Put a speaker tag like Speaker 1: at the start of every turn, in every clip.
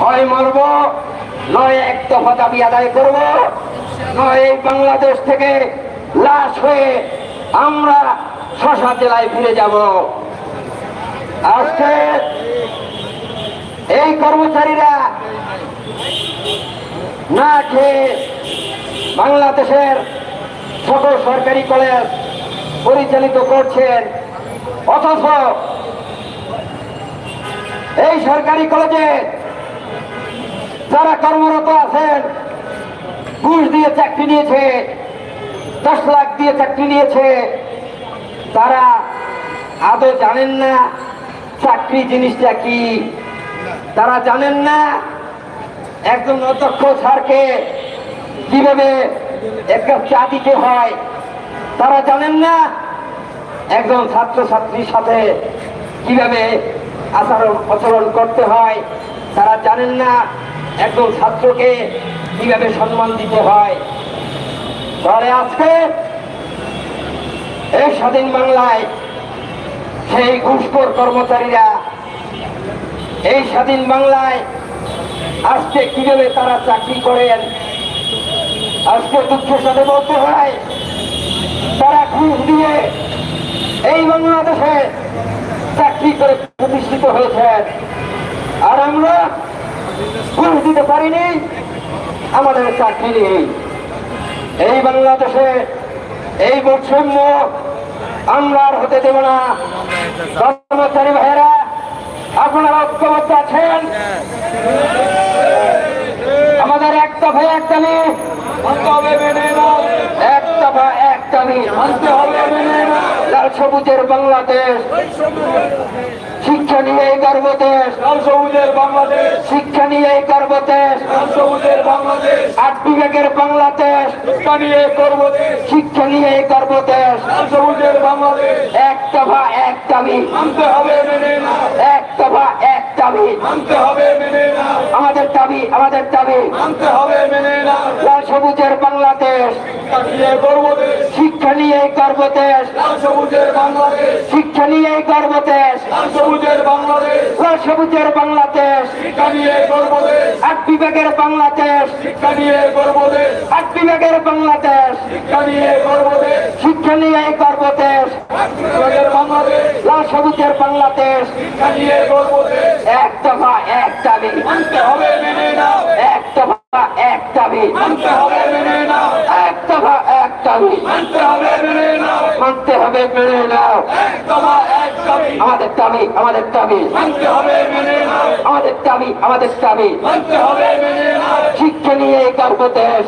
Speaker 1: হয় মরব, নয় এক দফা দাবি আদায় করব, নয় এই বাংলাদেশ থেকে লাশ হয়ে আমরা শশা জেলায় ফিরে যাব। আজকে এই কর্মচারীরা না খেয়ে বাংলাদেশের সকল সরকারি কলেজ পরিচালিত করছেন, অথচ এই সরকারি কলেজে যারা কর্মরত আছেন, ঘুষ দিয়ে চাকরি নিয়েছে, দশ লাখ দিয়ে চাকরি নিয়েছে, তারা আদৌ জানেন না চাকরি জিনিসটা কি? তারা জানেন না একজন অধ্যক্ষ স্যারকে কীভাবে একটা চা দিতে হয়, তারা জানেন না একজন ছাত্র ছাত্রীর সাথে কীভাবে আচরণ আচরণ করতে হয়, তারা জানেন না একজন ছাত্রকে কীভাবে সম্মান দিতে হয়? তাহলে আজকে এই স্বাধীন বাংলায় সেই ঘুষখোর কর্মচারীরা এই স্বাধীন বাংলায় আজকে কীভাবে তারা চাকরি করেন? আজকে দুঃখের সাথে বলতে হয়, তারা ঘুষ দিয়ে এই বাংলাদেশে চাকরি করে প্রতিষ্ঠিত হয়েছেন। আর আমরা ঘুষ দিতে পারিনি, আমাদের চাকরি নেই। এই বাংলাদেশে এই বৈষম্য আমরা হতে দেব না। কর্মচারী ভাইয়েরা, আপনারা ঐক্যবদ্ধ আছেন? আমাদের এক দফায় এক দাবি। মানতে হবে মেনে নাও এক দফা এক হবে লাল সবুজের বাংলাদেশ। শিক্ষা নিয়ে এই গর্ব দেশ
Speaker 2: লাল সবুজের বাংলাদেশ।
Speaker 1: শিক্ষা নিয়ে এই গর্ব দেশ
Speaker 2: লাল সবুজের বাংলাদেশ।
Speaker 1: আট বিভাগের বাংলাদেশ
Speaker 2: শিক্ষা নিয়ে করব দেশ
Speaker 1: শিক্ষা নিয়ে এই গর্ব দেশ
Speaker 2: লাল সবুজের বাংলাদেশ।
Speaker 1: এক দফা এক দাবি।
Speaker 2: মানতে হবে মেনে না
Speaker 1: এক দফা এক দাবি
Speaker 2: মানতে হবে মেনে না।
Speaker 1: আমাদের দাবি আমাদের দাবি।
Speaker 2: মানতে হবে মেনে না।
Speaker 1: লাল সবুজের বাংলাদেশ।
Speaker 2: শিক্ষা নিয়ে
Speaker 1: গর্ব দেশ।
Speaker 2: লাল সবুজের বাংলাদেশ।
Speaker 1: শিক্ষা নিয়ে গর্ব দেশ।
Speaker 2: লাল সবুজের বাংলাদেশ।
Speaker 1: লাল সবুজের বাংলাদেশ।
Speaker 2: শিক্ষা নিয়ে করব দেশ।
Speaker 1: আট বিভাগের বাংলাদেশ।
Speaker 2: শিক্ষা নিয়ে করব দেশ।
Speaker 1: আট বিভাগের বাংলাদেশ।
Speaker 2: শিক্ষা নিয়ে করব দেশ।
Speaker 1: শিক্ষা নিয়ে গর্ব দেশ। সবুজের বাংলাদেশ এক দফা, এক দাবি। এক দফা, এক দাবি। এক দফা, এক দাবি।
Speaker 2: মানতে হবে মেনে নাও।
Speaker 1: আমাদের দাবি আমাদের দাবি। আমাদের দাবি আমাদের দাবি।
Speaker 2: মানতে হবে মেনে
Speaker 1: শিক্ষা নিয়ে গর্ব দেশ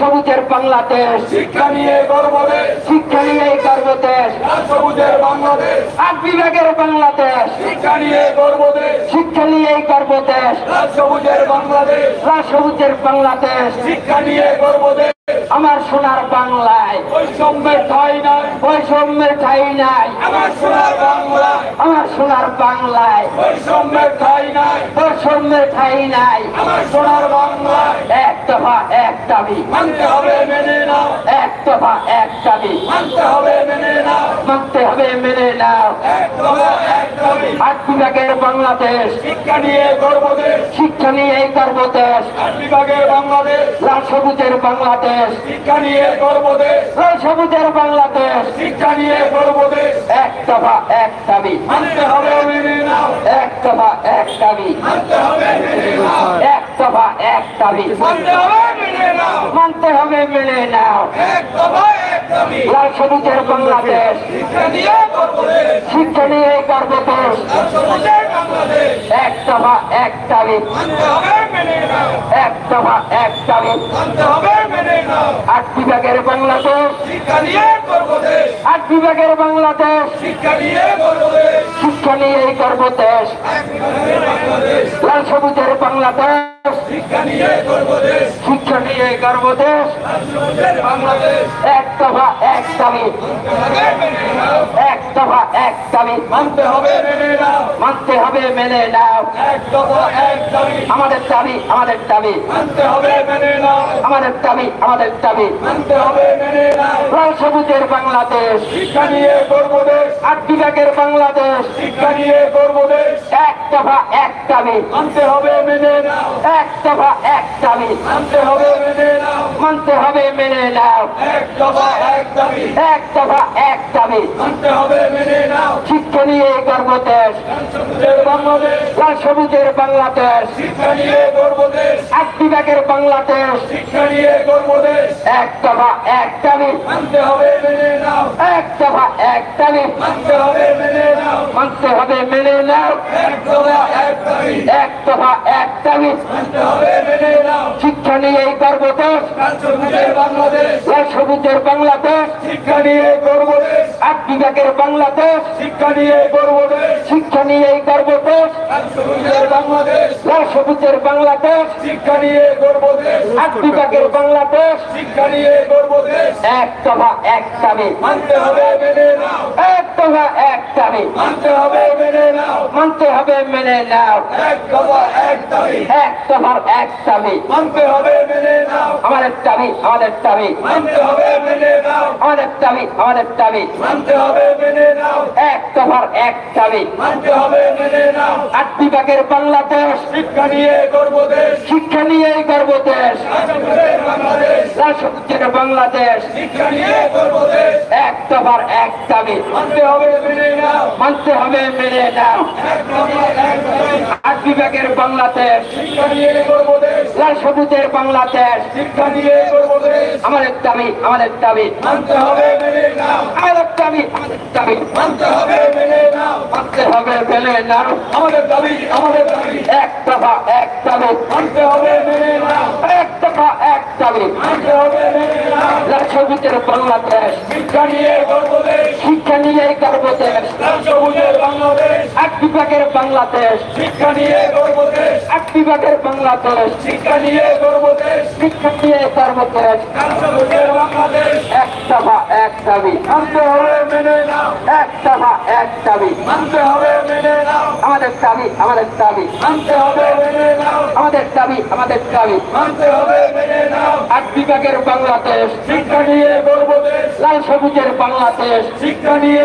Speaker 2: সবুজের বাংলাদেশ। শিক্ষা নিয়ে গর্ব দেশ
Speaker 1: শিক্ষা নিয়ে গর্ব দেশ
Speaker 2: সবুজের বাংলাদেশ।
Speaker 1: আট বিভাগের বাংলাদেশ।
Speaker 2: শিক্ষা নিয়ে গর্ব দেশ
Speaker 1: শিক্ষা নিয়ে এই গর্ব দেশ
Speaker 2: সবুজের বাংলাদেশ।
Speaker 1: সবুজের বাংলাদেশ।
Speaker 2: শিক্ষা নিয়ে গর্ব দেশ
Speaker 1: আমার সোনার বাংলায়।
Speaker 2: বৈষম্যের ঠাই নাই।
Speaker 1: বৈষম্যের ঠাই নাই।
Speaker 2: আমার সোনার বাংলা।
Speaker 1: আমার সোনার বাংলায়।
Speaker 2: বৈষম্যের ঠাই নাই।
Speaker 1: বৈষম্যের ঠাই নাই।
Speaker 2: আমার সোনার বাংলা
Speaker 1: এক দফা এক দাবি।
Speaker 2: মানতে হবে মেনে নাও।
Speaker 1: এক দফা এক দাবি।
Speaker 2: মানতে হবে মেনে নাও।
Speaker 1: মানতে হবে মেনে নাও।
Speaker 2: এক দফা এক দাবি।
Speaker 1: আট বিভাগের বাংলাদেশ।
Speaker 2: শিক্ষা নিয়ে গর্ব দেশ
Speaker 1: শিক্ষা নিয়ে এই গর্ব দেশ
Speaker 2: আট বিভাগের বাংলাদেশ।
Speaker 1: লাল সবুজের বাংলাদেশ।
Speaker 2: শিক্ষা নিয়ে গর্ব দেশ
Speaker 1: লাল সবুজের বাংলাদেশ।
Speaker 2: শিক্ষা নিয়ে
Speaker 1: এক দফা এক দাবি।
Speaker 2: মানতে হবে মেনে নাও।
Speaker 1: এক দফা এক দাবি।
Speaker 2: মানতে হবে নাও।
Speaker 1: এক দফা এক দাবি।
Speaker 2: মানতে হবে মেনে নাও।
Speaker 1: মানতে হবে নাও।
Speaker 2: এক দফা এক দাবি।
Speaker 1: লাল সবুজের বাংলাদেশ।
Speaker 2: শিক্ষা নিয়ে গর্ব
Speaker 1: এক দফা এক দাবি। এক দফা এক দাবি আট বিভাগের বাংলাদেশ। আট বিভাগের বাংলাদেশ।
Speaker 2: শিক্ষা নিয়ে গর্ব দেশ।
Speaker 1: লাল সবুজের বাংলাদেশ।
Speaker 2: শিক্ষা নিয়ে করব দেশ।
Speaker 1: এক দফা এক দাবি এক দফা এক দাবি
Speaker 2: মানতে হবে মেনে নাও।
Speaker 1: মানতে হবে মেনে নাও।
Speaker 2: এক দফা এক দাবি
Speaker 1: আমাদের দাবি আমাদের দাবি।
Speaker 2: মানতে হবে মেনে নাও।
Speaker 1: আমাদের দাবি আমাদের দাবি।
Speaker 2: মানতে হবে মেনে নাও।
Speaker 1: লাল সবুজের বাংলাদেশ।
Speaker 2: শিক্ষা নিয়ে করব দেশ।
Speaker 1: আট বিভাগের বাংলাদেশ।
Speaker 2: শিক্ষা নিয়ে করব দেশ।
Speaker 1: এক দফা এক দাবি।
Speaker 2: মানতে হবে মেনে নাও।
Speaker 1: এক দফা এক দাবি।
Speaker 2: মানতে হবে মেনে নাও।
Speaker 1: মানতে হবে মেনে নাও।
Speaker 2: এক দফা এক দাবি।
Speaker 1: এক দফা এক দাবি।
Speaker 2: মানতে হবে মেনে নাও।
Speaker 1: শিক্ষা নিয়ে গর্ব দেশ। লাল সবুজের বাংলাদেশ। আট বিভাগের বাংলাদেশ।
Speaker 2: শিক্ষা নিয়ে করব দেশ।
Speaker 1: এক দফা এক দাবি
Speaker 2: মানতে হবে মেনে নাও।
Speaker 1: এক দফা এক দাবি
Speaker 2: মানতে হবে মেনে নাও।
Speaker 1: মানতে হবে মেনে নাও।
Speaker 2: এক দফা এক দাবি
Speaker 1: শিক্ষা নিয়ে গর্ব দেশ
Speaker 2: সবুজের বাংলাদেশ। শিক্ষা নিয়ে করব দেশ
Speaker 1: আট বিভাগের বাংলাদেশ।
Speaker 2: শিক্ষা নিয়ে করব দেশ
Speaker 1: শিক্ষা নিয়ে গর্ব দেশ
Speaker 2: বাংলাদেশ
Speaker 1: সবুজের বাংলাদেশ।
Speaker 2: শিক্ষা নিয়ে করব দেশ
Speaker 1: আট বিভাগের বাংলাদেশ।
Speaker 2: শিক্ষা নিয়ে করব দেশ
Speaker 1: এক দফা এক দাবি।
Speaker 2: মানতে হবে মেনে নাও
Speaker 1: এক দফা এক দাবি।
Speaker 2: মানতে হবে মেনে নাও।
Speaker 1: মানতে হবে মেনে নাও।
Speaker 2: এক দফা এক
Speaker 1: এক দফার এক দাবি
Speaker 2: মানতে হবে মেনে নাও।
Speaker 1: আমাদের দাবি আমাদের দাবি।
Speaker 2: মানতে হবে মেনে নাও।
Speaker 1: আমাদের দাবি আমাদের দাবি।
Speaker 2: মানতে হবে মেনে নাও।
Speaker 1: এক দফার এক দাবি
Speaker 2: মানতে হবে মেনে নাও।
Speaker 1: আট বিভাগের বাংলাদেশ
Speaker 2: শিক্ষা নিয়ে করব দেশ।
Speaker 1: শিক্ষা নিয়ে গর্ব দেশ।
Speaker 2: বাংলাদেশ।
Speaker 1: বাংলাদেশ।
Speaker 2: শিক্ষা নিয়ে করব দেশ।
Speaker 1: এক দফার এক দাবি
Speaker 2: মানতে হবে মেনে নাও।
Speaker 1: মানতে হবে মেনে নাও। আট বিভাগের বাংলাদেশ
Speaker 2: শিক্ষা নিয়ে করব দেশ।
Speaker 1: লাল সবুজের বাংলাদেশ
Speaker 2: শিক্ষা নিয়ে করব দেশ।
Speaker 1: আমাদের দাবি আমাদের দাবি।
Speaker 2: মানতে হবে মেনে নাও।
Speaker 1: আমাদের দাবি আমাদের দাবি।
Speaker 2: মানতে হবে মেনে নাও।
Speaker 1: মানতে হবে মেনে নাও।
Speaker 2: আমাদের দাবি আমাদের দাবি।
Speaker 1: এক দফা এক দাবি।
Speaker 2: মানতে হবে মেনে নাও।
Speaker 1: এক দফা এক দাবি।
Speaker 2: মানতে হবে মেনে নাও
Speaker 1: লাল বাংলাদেশ।
Speaker 2: শিক্ষা নিয়ে করব দেশ
Speaker 1: শিক্ষা নিয়ে গর্ব দেশ
Speaker 2: বাংলাদেশ।
Speaker 1: আট বিভাগের বাংলাদেশ।
Speaker 2: শিক্ষা নিয়ে করব দেশ
Speaker 1: বিভাগের বাংলাদেশ।
Speaker 2: শিক্ষা নিয়ে করব দেশ
Speaker 1: শিক্ষা নিয়ে
Speaker 2: বাংলাদেশ।
Speaker 1: এক এক দাবি।
Speaker 2: মানতে হবে মেনে নাও।
Speaker 1: এক দফা এক দাবি।
Speaker 2: মানতে হবে মেনে নাও।
Speaker 1: আমাদের দাবি আমাদের দাবি।
Speaker 2: মানতে হবে মেনে নাও।
Speaker 1: আমাদের দাবি আমাদের দাবি।
Speaker 2: মানতে হবে মেনে নাও।
Speaker 1: আট বিভাগের বাংলাদেশ।
Speaker 2: শিক্ষা নিয়ে দেশ।
Speaker 1: লাল সবুজের বাংলাদেশ।
Speaker 2: শিক্ষা নিয়ে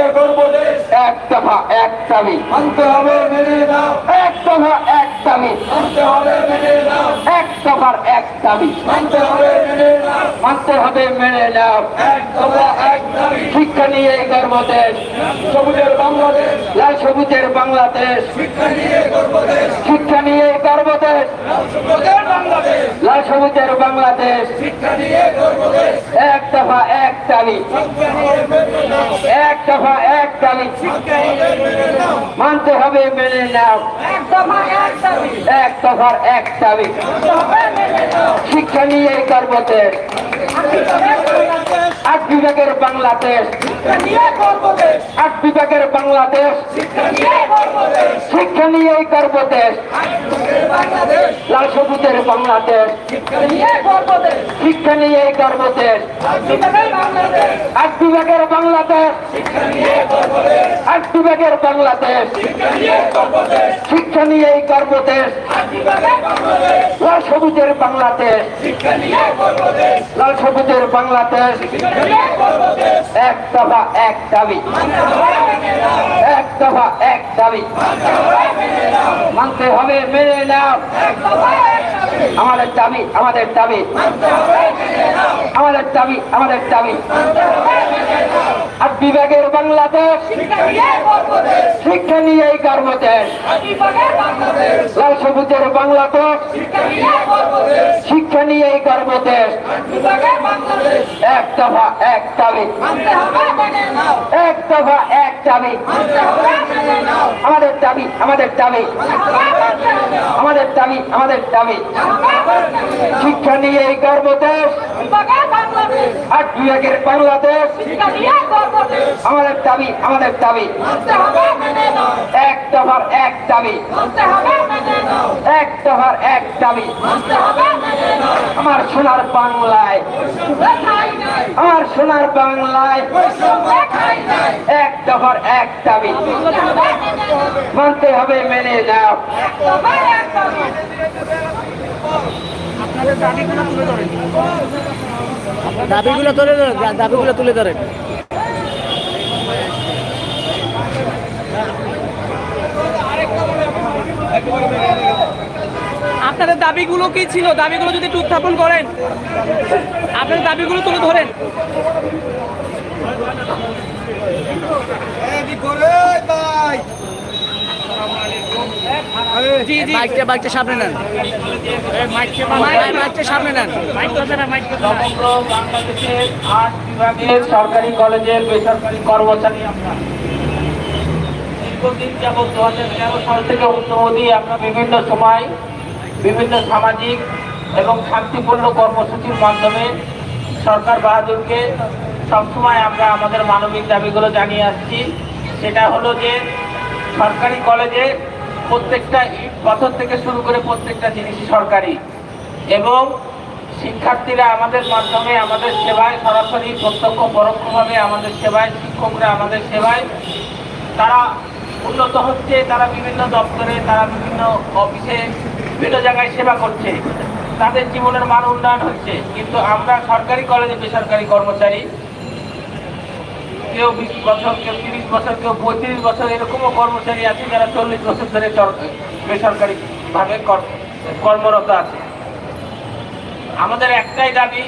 Speaker 2: দেশ।
Speaker 1: এক দফা এক দাবি।
Speaker 2: মানতে হবে মেনে নাও।
Speaker 1: এক দফা এক দাবি।
Speaker 2: মানতে হবে মেনে নাও।
Speaker 1: এক দফার এক দাবি।
Speaker 2: মানতে হবে মেনে নাও।
Speaker 1: মানতে হবে মেনে নাও।
Speaker 2: এক দফা এক দাবি।
Speaker 1: শিক্ষা নিয়ে গর্ব দেশ।
Speaker 2: সবুজের বাংলাদেশ।
Speaker 1: লাল সবুজের বাংলাদেশ।
Speaker 2: শিক্ষা নিয়ে
Speaker 1: গর্ব দেশ। লাল সবুজের বাংলাদেশ। এক দফা এক
Speaker 2: নাও
Speaker 1: এক দফা এক
Speaker 2: নাও
Speaker 1: মানতে হবে মেনে নাও।
Speaker 2: এক
Speaker 1: দফার এক
Speaker 2: নাও
Speaker 1: শিক্ষা নিয়ে গর্ব দেশ। আট বিভাগের বাংলাদেশ। আট বিভাগের বাংলাদেশ।
Speaker 2: শিক্ষা নিয়ে করব দেশ
Speaker 1: শিক্ষা নিয়ে গর্ব দেশ। লাল সবুজের বাংলাদেশ।
Speaker 2: শিক্ষা নিয়ে করব দেশ
Speaker 1: শিক্ষা নিয়ে গর্ব দেশ। আট বিভাগের বাংলাদেশ। আট বিভাগের বাংলাদেশ।
Speaker 2: শিক্ষা নিয়ে করব দেশ
Speaker 1: শিক্ষা নিয়ে গর্ব দেশ। লাল সবুজের বাংলাদেশ।
Speaker 2: দেশ
Speaker 1: লাল সবুজের বাংলাদেশ এক দফা এক দাবি। এক দফা এক দাবি। মানতে হবে, মেনে নাও। আমাদের দাবি আমাদের দাবি। আমাদের দাবি আমাদের দাবি। আর বিভাগের বাংলাদেশ শিক্ষা নিয়ে গর্ব দেশ লাল সবুজের বাংলাদেশ শিক্ষা নিয়ে গর্ব দেশ এক দফা, এক দাবি। এক দফা, এক দাবি। আমাদের দাবি আমাদের দাবি। আমাদের দাবি আমাদের দাবি। শিক্ষা নিয়ে এই গর্ব দেশ আট বিভাগের বাংলাদেশ আমাদের দাবি আমাদের দাবি। এক দফার এক দাবি। এক দফা দফার এক দাবি। আমার সোনার বাংলায়। আমার সোনার বাংলায়। এক দফার এক দাবি। মানতে হবে, মেনে নাও।
Speaker 3: দাবিগুলো তুলে ধরেন। দাবিগুলো তুলে দাবিগুলো তুলে ধরেন
Speaker 4: আপনাদের দাবিগুলো কি ছিল? দাবিগুলো যদি একটু উত্থাপন করেন। আপনাদের দাবিগুলো তুলে ধরেন। জি
Speaker 3: মাইকটা মাইকটা সামনে নেন। মাইকটা সামনে নেন।
Speaker 5: সমগ্র বাংলাদেশের আট বিভাগের সরকারি কলেজের বেসরকারি কর্মচারী আমরা দীর্ঘদিন যাবৎ দু হাজার তেরো সাল থেকে উত্তমদি আমরা বিভিন্ন সময় বিভিন্ন সামাজিক এবং শান্তিপূর্ণ কর্মসূচির মাধ্যমে সরকার বাহাদুরকে সবসময় আমরা আমাদের মানবিক দাবিগুলো জানিয়ে আসছি সেটা হলো যে সরকারি কলেজে প্রত্যেকটা ইট পাথর থেকে শুরু করে প্রত্যেকটা জিনিসই সরকারি। এবং শিক্ষার্থীরা আমাদের মাধ্যমে আমাদের সেবায় সরাসরি প্রত্যক্ষ পরোক্ষভাবে আমাদের সেবায়, শিক্ষকরা আমাদের সেবায়। তারা উন্নত হচ্ছে, তারা বিভিন্ন দপ্তরে, তারা বিভিন্ন অফিসে, বিভিন্ন জায়গায় সেবা করছে। তাদের জীবনের মান উন্নয়ন হচ্ছে। কিন্তু আমরা সরকারি কলেজে বেসরকারি কর্মচারী। কেউ বিশ বছর, কেউ তিরিশ বছর, কেউ পঁয়ত্রিশ বছর এরকমও কর্মচারী আছে যারা চল্লিশ বছর ধরে সর- বেসরকারি ভাবে কর্মরত আছে। আমাদের একটাই দাবি,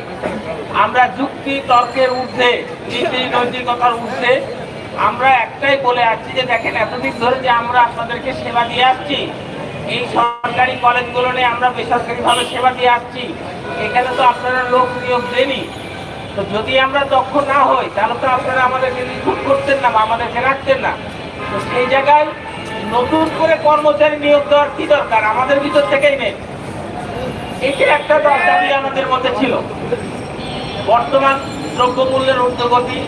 Speaker 5: আমরা যুক্তি, তর্কের ঊর্ধ্বে, নীতি, নৈতিকতার ঊর্ধ্বে, আমরা একটাই বলে আসছি যে দেখেন, এতদিন ধরে যে আমরা আপনাদেরকে সেবা দিয়ে আসছি, এই সরকারি কলেজগুলো নিয়ে আমরা বেসরকারি ভাবে সেবা দিয়ে আসছি, এখানে তো আপনারা লোক নিয়োগ দেনি তো যদি আমরা দক্ষ না হই, তাহলে তো আপনারা আমাদেরকে রিক্রুট করতেন না বা আমাদেরকে রাখতেন না। তো সেই জায়গায় নতুন করে কর্মচারী নিয়োগ দেওয়ার কি দরকার? আমাদের ভিতর থেকেই নেই। এটা একটা দা- দাবি আমাদের মধ্যে ছিল। বর্তমান দ্রব্যমূল্যের ঊর্ধ্বগতি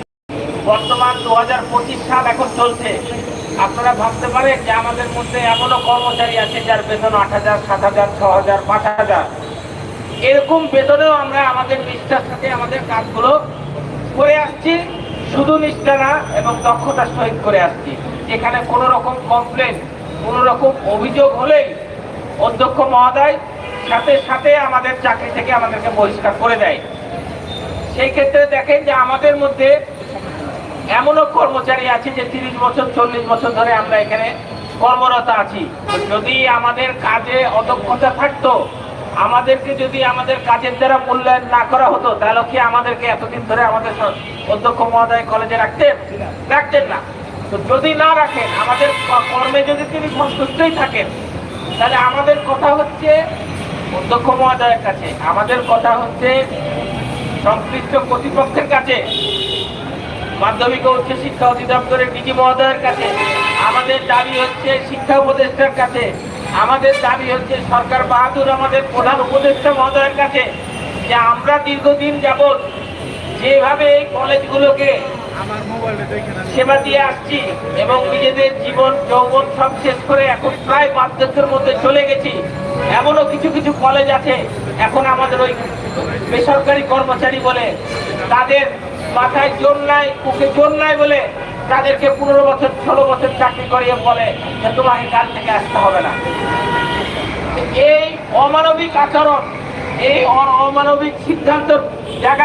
Speaker 5: বর্তমান দু হাজার পঁচিশ সাল এখন চলছে। আপনারা ভাবতে পারেন যে আমাদের মধ্যে এমনও কর্মচারী আছে যার বেতন আট হাজার, সাত হাজার, ছ হাজার, পাঁচ হাজার। এরকম বেতনেও আমরা আমাদের নিষ্ঠার সাথে আমাদের কাজগুলো করে আসছি। শুধু নিষ্ঠা না, এবং দক্ষতার সহিত করে আসছি। এখানে কোনো রকম কমপ্লেন কোনো রকম অভিযোগ হলেই অধ্যক্ষ মহোদয় সাথে সাথে আমাদের চাকরি থেকে আমাদেরকে বহিষ্কার করে দেয়। সেই ক্ষেত্রে দেখেন যে আমাদের মধ্যে এমনও কর্মচারী আছে যে তিরিশ বছর, চল্লিশ বছর ধরে আমরা এখানে কর্মরত আছি। যদি আমাদের কাজে অদক্ষতা থাকতো আমাদেরকে যদি আমাদের কাজের দ্বারা মূল্যায়ন না করা হতো, তাহলে কি আমাদেরকে এতদিন ধরে আমাদের অধ্যক্ষ মহোদয় কলেজে রাখতেন? রাখতেন না। তো যদি না রাখেন, আমাদের কর্মে যদি তিনি সন্তুষ্টই থাকেন, তাহলে আমাদের কথা হচ্ছে অধ্যক্ষ মহোদয়ের কাছে, আমাদের কথা হচ্ছে সংশ্লিষ্ট কর্তৃপক্ষের কাছে, মাধ্যমিক ও উচ্চ শিক্ষা অধিদপ্তরের ডিজি মহোদয়ের কাছে, আমাদের দাবি হচ্ছে শিক্ষা উপদেষ্টার কাছে আমাদের দাবি হচ্ছে সরকার বাহাদুর আমাদের প্রধান উপদেষ্টা মহোদয়ের কাছে যে আমরা দীর্ঘদিন যাবৎ যেভাবে এই কলেজগুলোকে সেবা দিয়ে আসছি এবং নিজেদের জীবন, যৌবন সব শেষ করে এখন প্রায় বার্ধক্যের মধ্যে চলে গেছি, এমনও কিছু কিছু কলেজ আছে এখন আমাদের ওই বেসরকারি কর্মচারী বলে তাদের মাথায় জোর নাই, বুকে জোর নাই বলে তাদেরকে পনেরো বছর, ষোলো বছর চাকরি করিয়ে বলে যে তোমাকে কাল থেকে আসতে হবে না। এই অমানবিক আচরণ, এই অমানবিক সিদ্ধান্ত জায়গা